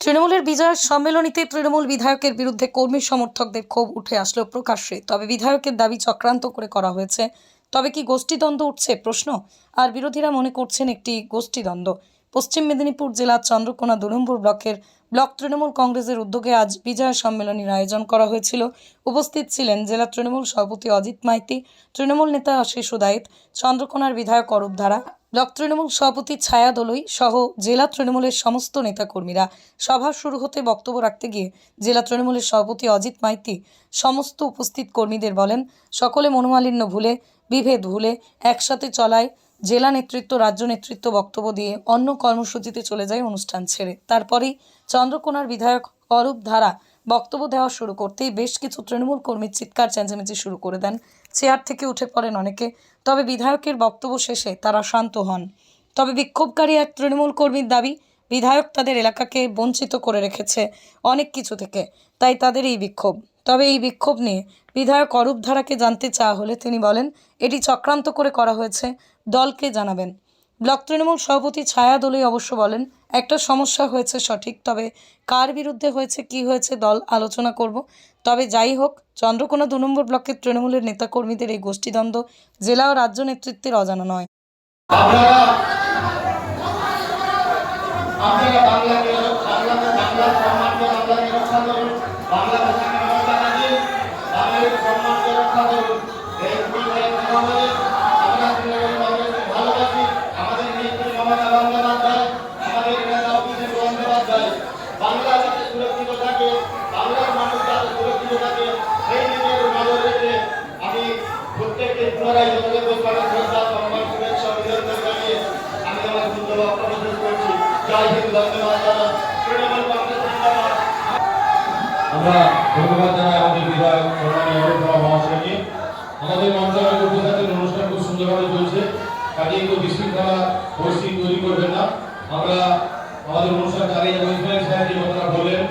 তৃণমূলের বিজয় সম্মেলনীতে তৃণমূল বিধায়কের বিরুদ্ধে কর্মী সমর্থকদের ক্ষোভ উঠে আসলো প্রকাশ্যে। তবে বিধায়কের দাবি চক্রান্ত করে করা হয়েছে। তবে কি গোষ্ঠীদ্বন্দ্ব উঠছে? প্রশ্ন। আর বিরোধীরা মনে করছেন একটি গোষ্ঠীদ্বন্দ্ব। পশ্চিম মেদিনীপুর জেলার চন্দ্রকোনা দু নম্বর ব্লকের ব্লক তৃণমূল কংগ্রেসের উদ্যোগে আজ বিজয় সম্মেলনের আয়োজন করা হয়েছিল। উপস্থিত ছিলেন জেলা তৃণমূল সভাপতি অজিত মাইতি, তৃণমূল নেতা আশিস উদায়ত, চন্দ্রকোনার বিধায়ক অরূপ ধারা, ব্লক তৃণমূল সভাপতি ছায়া দলুই সহ জেলা তৃণমূলের সমস্ত নেতাকর্মীরা। সভা শুরু হতে বক্তব্য রাখতে গিয়ে জেলা তৃণমূলের সভাপতি অজিত মাইতি সমস্ত উপস্থিত কর্মীদের বলেন, সকলে মনোমালিন্য ভুলে, বিভেদ ভুলে একসাথে চলায় জেলা নেতৃত্ব, রাজ্য নেতৃত্ব বক্তব্য দিয়ে অন্য কর্মসূচিতে চলে যায় অনুষ্ঠান ছেড়ে। তারপরেই চন্দ্রকোনার বিধায়ক অরূপ ধারা বক্তব্য দেওয়া শুরু করতেই বেশ কিছু তৃণমূল কর্মীর চিৎকার চেঁচামেচি শুরু করে দেন। চেয়ার থেকে উঠে পড়েন অনেকে। তবে বিধায়কের বক্তব্য শেষে তারা শান্ত হন। তবে বিক্ষোভকারী এক তৃণমূল কর্মীর দাবি, বিধায়ক তাদের এলাকাকে বঞ্চিত করে রেখেছে অনেক কিছু থেকে। তাই তাদের এই বিক্ষোভ। তবে এই বিক্ষোভ নিয়ে বিধায়ক অরূপ ধারাকে জানতে চাওয়া হলে তিনি বলেন, এটি চক্রান্ত করে করা হয়েছে। দলকে জানাবেন। ব্লক তৃণমূল সভাপতি ছায়া দলই অবশ্য বলেন, একটা সমস্যা হয়েছে সঠিক, তবে কার বিরুদ্ধে হয়েছে, কি হয়েছে দল আলোচনা করব। তবে যাই হোক, চন্দ্রকোনা দু নম্বর ব্লকের তৃণমূলের নেতাকর্মীদের এই গোষ্ঠীদ্বন্দ্ব জেলা ও রাজ্য নেতৃত্বের অজানা নয়। বাংলা সুরক্ষিত থাকে, বাংলার মানুষ সুরক্ষিত থাকে, সেই দিকের নজর আমি প্রত্যেককে পুনরায় যোগাযোগ করবার শ্রদ্ধা সম্মান শুভেচ্ছা অভিনন্দন জানিয়ে আমি আমার আমরা ধন্যবাদ জানাই আমাদের বিধায়ক আমাদের মন্ত্রণালয়ের উপজাতির অনুষ্ঠান খুব সুন্দরভাবে চলছে কাজে একটু বিশৃঙ্খলা পরিস্থিতি তৈরি করবেন না আমরা আমাদের অনুষ্ঠান চালিয়ে যাব ইসমাইল সাহেব যে কথাটা বললেন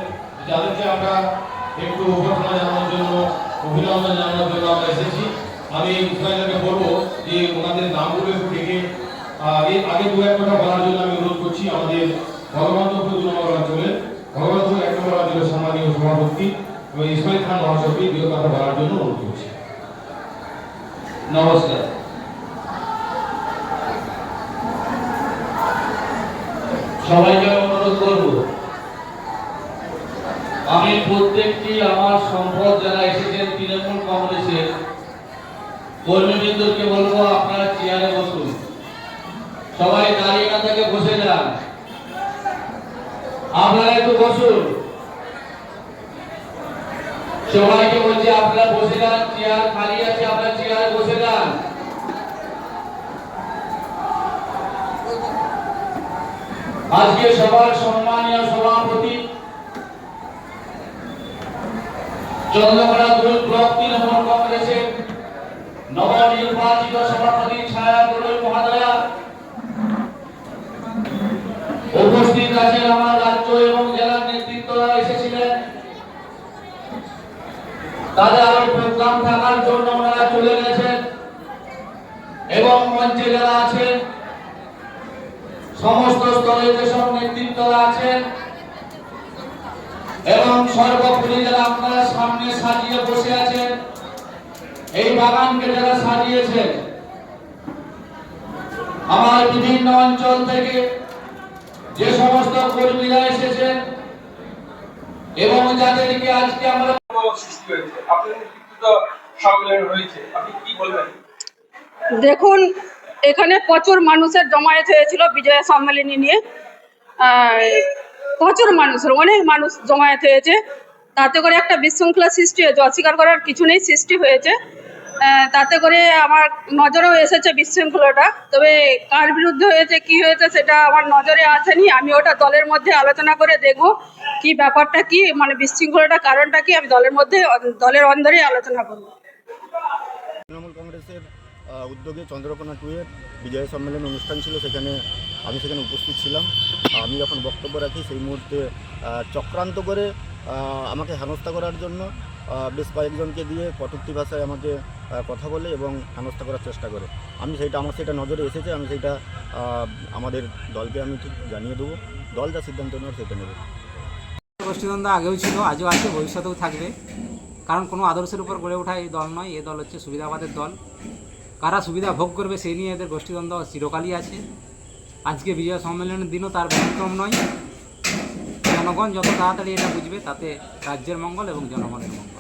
যাদেরকে আমরা একটু অভ্যর্থনা জানানোর জন্য অভিনন্দন জানানোর জন্য আমরা এসেছি। আমি ইসমাইলকে বলব যে ওনাদের নামগুলো একটু ডেকে আগে আগে দু এক কথা বলার জন্য আমি অনুরোধ করছি আমাদের ভগবন্তপুর দু নম্বর অঞ্চলে ভগবন্তপুর এক নম্বর অঞ্চলের সম্মানীয় সভাপতি এবং ইসমাইল খান মহাশয়কে দুই কথা বলার জন্য অনুরোধ করছি। নমস্কার। সবাইকে অনুরোধ করব আমি প্রত্যেকটি আমার সম্পদ যারা এসেছেন তৃণমূল কংগ্রেসের কর্মীবৃন্দকে বলব, আপনারা চেয়ারে বসুন। সবাই দাঁড়িয়ে না থেকে বসে যান। আপনারা একটু বসুন। সবাইকে বলছি, আপনারা বসে যান, চেয়ার খালি আছে, আপনারা চেয়ারে বসে যান। আজকে সবার সম্মানীয় সভাপতি চন্দ্রকোনা দুই ব্লক তৃণমূল কংগ্রেসের নবনির্বাচিত সভাপতি ছায়া গরুই মহাদয়া। উপস্থিত আছেন আমার রাজ্য এবং জেলার নেতৃত্বরা এসেছিলেন। তাদের আরও প্রোগ্রাম থাকার জন্য ওনারা চলে গেছেন এবং মঞ্চে যারা আছেন, সমস্ত স্তরে যেসব নেতৃত্বরা আছেন এবং সর্বোপরি যারা আপনারা সামনে সাজিয়ে বসে আছেন এই বাগানকে যারা সাজিয়েছেন আমার বিভিন্ন অঞ্চল থেকে যে সমস্ত কর্মীরা এসেছেন এবং যাদেরকে আজকে আমরা সৃষ্টি হয়েছে আপনাদের নেতৃত্ব সম্মেলন হয়েছে আপনি কি বলবেন? দেখুন এখানে প্রচুর মানুষের জমায়েত হয়েছিল বিজয়া সম্মেলনী নিয়ে। প্রচুর মানুষের অনেক মানুষ জমায়েত হয়েছে। তাতে করে একটা বিশৃঙ্খলা সৃষ্টি হয়েছে, অস্বীকার করার কিছু নেই, সৃষ্টি হয়েছে। তাতে করে আমার নজরেও এসেছে বিশৃঙ্খলাটা। তবে কার বিরুদ্ধে হয়েছে, কি হয়েছে সেটা আমার নজরে আসেনি। আমি ওটা দলের মধ্যে আলোচনা করে দেখব কি ব্যাপারটা, কি মানে বিশৃঙ্খলাটা, কারণটা কি আমি দলের মধ্যে, দলের অন্দরেই আলোচনা করব। তৃণমূল কংগ্রেসের উদ্যোগে চন্দ্রকোনা টুয়ের বিজয় সম্মেলন অনুষ্ঠান ছিল, সেখানে আমি সেখানে উপস্থিত ছিলাম। আমি যখন বক্তব্য রাখি, সেই মুহূর্তে চক্রান্ত করে আমাকে হেনস্থা করার জন্য বেশ কয়েকজনকে দিয়ে কটূক্তি ভাষায় আমাকে কথা বলে এবং হেনস্থা করার চেষ্টা করে। আমি সেইটা, আমার সেটা নজরে এসেছে, আমি সেইটা আমাদের দলকে আমি ঠিক জানিয়ে দেবো। দল যা সিদ্ধান্ত নেওয়ার সেটা নেবে। গোষ্ঠীদ্বন্দ্ব আগেও ছিল, আজও আছে, ভবিষ্যতেও থাকবে। কারণ কোনো আদর্শের উপর গড়ে ওঠা এই দল নয়, এ দল হচ্ছে সুবিধাবাদের দল। কারা সুবিধা ভোগ করবে সেই নিয়ে এদের গোষ্ঠীদ্বন্দ্ব চিরকালই আছে। আজকে বিজয় সম্মেলনের দিনও তার ব্যতিক্রম নয়। জনগণ যত তাড়াতাড়ি এটা বুঝবে, তাতে রাজ্যের মঙ্গল এবং জনগণের মঙ্গল।